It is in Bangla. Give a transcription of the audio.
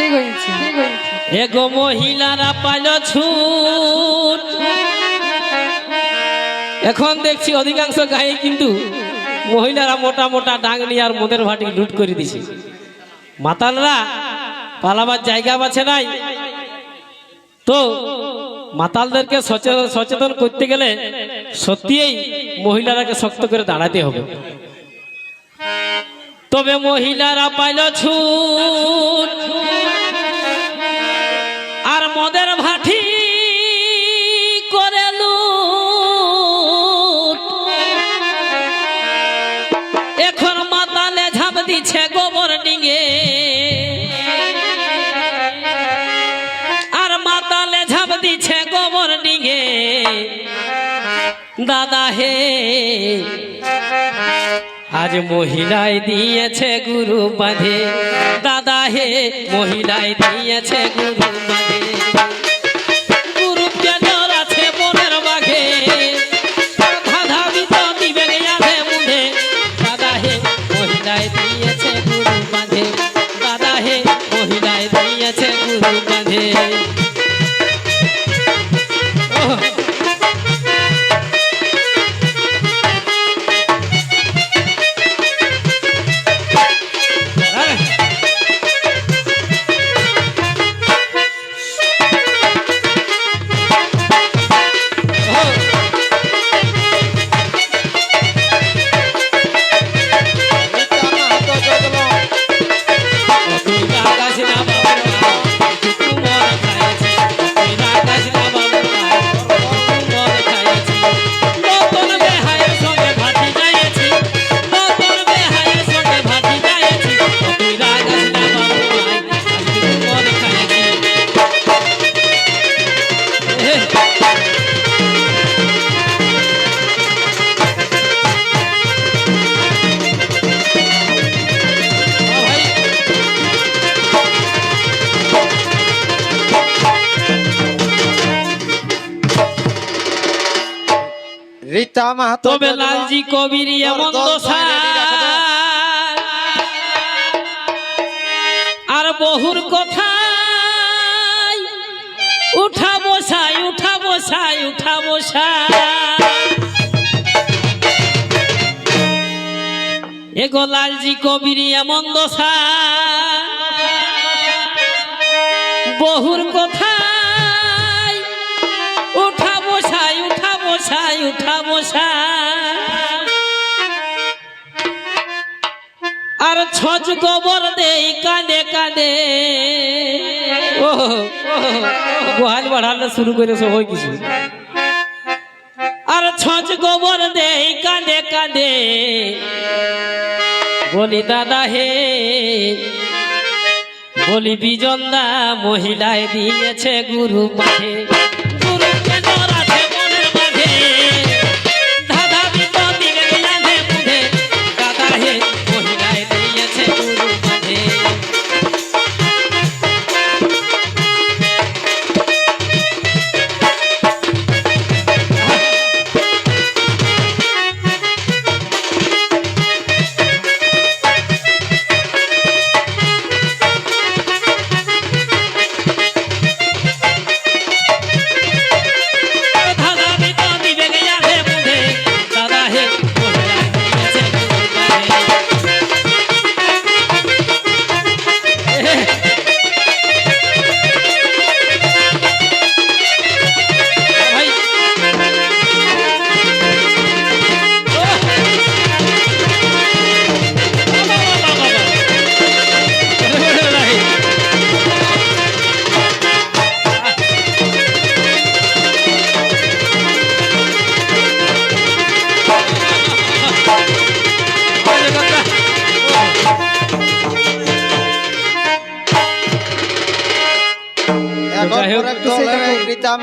ঠিক হয়েছে। ঠিক হয়েছে। এগো মহিলারা পাইল ছুট। এখন দেখছি অধিকাংশ গায়ে কিন্তু মহিলারা মোটা মোটা ডাং নিয়ে আর মদের ভাটি লুট করে দিছে। মাতালরা পালাবার জায়গা বাছে নাই। তো মাতালদেরকে সচেতন সচেতন করতে গেলে সত্যিই মহিলারাকে শক্ত করে দাঁড়াতে হবে। তবে মহিলারা পাইল ছুট। আর মদের ভাটি করে। এখন ঝাঁপ দিছে ডিঙে। আর ঝাঁপ দিছে ডিঙে। দাদা হে আজ মহিলায় দিয়েছে গুরু বাঁধে। দাদা হে মহিলায় দিয়েছে গুরু বাঁধে। আছে মনের দাদা হে মহিলায় দিয়েছে গুরু বাঁধে। দাদা হে মহিলায় দিয়েছে গুরু বাঁধে। ওহ তবে লালজি কবির এমন দশা আর বহুর কথা উঠা বসাই উঠা বসাই উঠা বসাই। এগো লালজি কবির এমন দশা বহুর কথা বসাই উঠা বসাই আর ছচ গোবর দেই, কাঁদে কাঁদে। গোহাল বাড়ালে শুরু করে সব কিছু। আর ছচ গোবর দেই, কাঁদে কাঁদে। বলি, দাদা হে, বলি, বিজন্দা মহিলায় দিয়েছে গুরু মাঠে। এখন